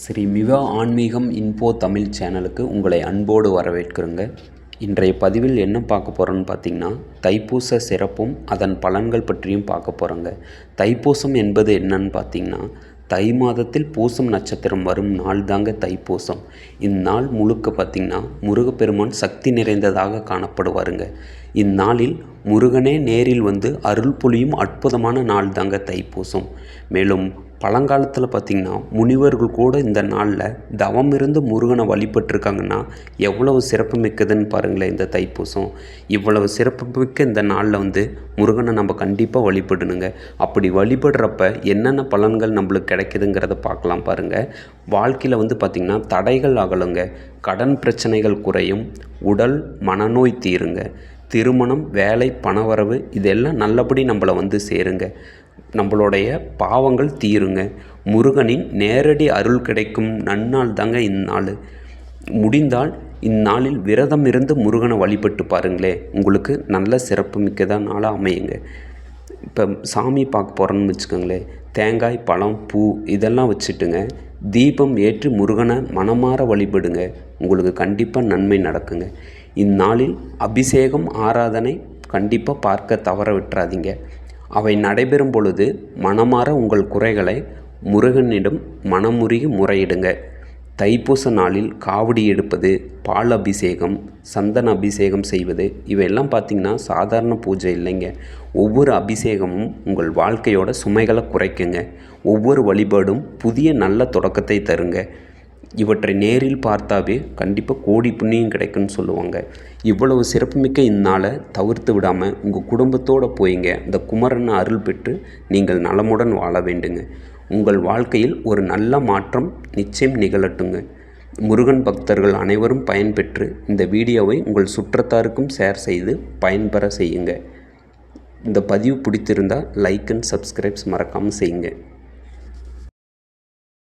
ஸ்ரீ மிவா ஆன்மீகம் இன்போ தமிழ் சேனலுக்கு உங்களை அன்போடு வரவேற்கிறோங்க. இன்றைய பதிவில் என்ன பார்க்க போகிறோன்னு பார்த்தீங்கன்னா தைப்பூச சிறப்பும் அதன் பலன்கள் பற்றியும் பார்க்க போகிறோங்க தைப்பூசம் என்பது என்னன்னு பார்த்தீங்கன்னா தை மாதத்தில் பூசம் நட்சத்திரம் வரும் நாள் தாங்க தைப்பூசம். இந்நாள் முழுக்க பார்த்திங்கன்னா முருகப்பெருமான் சக்தி நிறைந்ததாக காணப்படுவாருங்க. இந்நாளில் முருகனே நேரில் வந்து அருள் புலியும் அற்புதமான நாள் தாங்க தைப்பூசம். மேலும் பழங்காலத்தில் பார்த்திங்கன்னா முனிவர்கள் கூட இந்த நாளில் தவம் இருந்து முருகனை வழிபட்டிருக்காங்கன்னா எவ்வளவு சிறப்பு மிக்கதுன்னு பாருங்களேன் இந்த தைப்பூசம். இவ்வளவு சிறப்பு மிக்க இந்த நாளில் வந்து முருகனை நம்ம கண்டிப்பாக வழிபடணுங்க. அப்படி வழிபடுறப்ப என்னென்ன பலன்கள் நம்மளுக்கு கிடைக்குதுங்கிறத பார்க்கலாம் பாருங்கள் வாழ்க்கையில் வந்து பார்த்திங்கன்னா தடைகள் அகலுங்க. கடன் பிரச்சனைகள் குறையும். உடல் மனநோய் தீருங்க. திருமணம் வேலை பணவரவு இதெல்லாம் நல்லபடி நம்மளை வந்து சேருங்க. நம்மளுடைய பாவங்கள் தீருங்க. முருகனின் நேரடி அருள் கிடைக்கும் நன்னாள் தாங்க இந்நாள். முடிந்தால் இந்நாளில் விரதம் இருந்து முருகனை வழிபட்டு பாருங்களேன் உங்களுக்கு நல்ல சிறப்பு மிக்கதாக நாளாக அமையுங்க. இப்போ சாமி பார்க்க போகிறோன்னு வச்சுக்கோங்களேன் தேங்காய் பழம் பூ இதெல்லாம் வச்சுட்டுங்க. தீபம் ஏற்றி முருகனை மனமாற வழிபடுங்க. உங்களுக்கு கண்டிப்பாக நன்மை நடக்குங்க. இந்நாளில் அபிஷேகம் ஆராதனை கண்டிப்பாக பார்க்க தவற விட்டுறாதீங்க. அவை நடைபெறும் பொழுது மனமாற உங்கள் குறைகளை முருகனிடம் மனமுருகி முறையிடுங்க. தைப்பூச நாளில் காவடி எடுப்பது பால் அபிஷேகம் சந்தன அபிஷேகம் செய்வது இவையெல்லாம் பார்த்திங்கன்னா சாதாரண பூஜை இல்லைங்க. ஒவ்வொரு அபிஷேகமும் உங்கள் வாழ்க்கையோட சுமைகளை குறைக்குங்க. ஒவ்வொரு வழிபாடும் புதிய நல்ல தொடக்கத்தை தருங்க. இவற்றை நேரில் பார்த்தாவே கண்டிப்பாக கோடி புண்ணியம் கிடைக்குன்னு சொல்லுவாங்க. இவ்வளவு சிறப்புமிக்க இந்நாளை தவிர்த்து விடாமல் உங்கள் குடும்பத்தோடு போயிங்க. இந்த குமரன் அருள் பெற்று நீங்கள் நலமுடன் வாழ வேண்டுங்க. உங்கள் வாழ்க்கையில் ஒரு நல்ல மாற்றம் நிச்சயம் நிகழட்டுங்க. முருகன் பக்தர்கள் அனைவரும் பயன்பெற்று இந்த வீடியோவை உங்கள் சுற்றத்தாருக்கும் ஷேர் செய்து பயன்பெற செய்யுங்க. இந்த பதிவு பிடித்திருந்தால் லைக் அண்ட் சப்ஸ்கிரைப்ஸ் மறக்காமல் செய்யுங்க.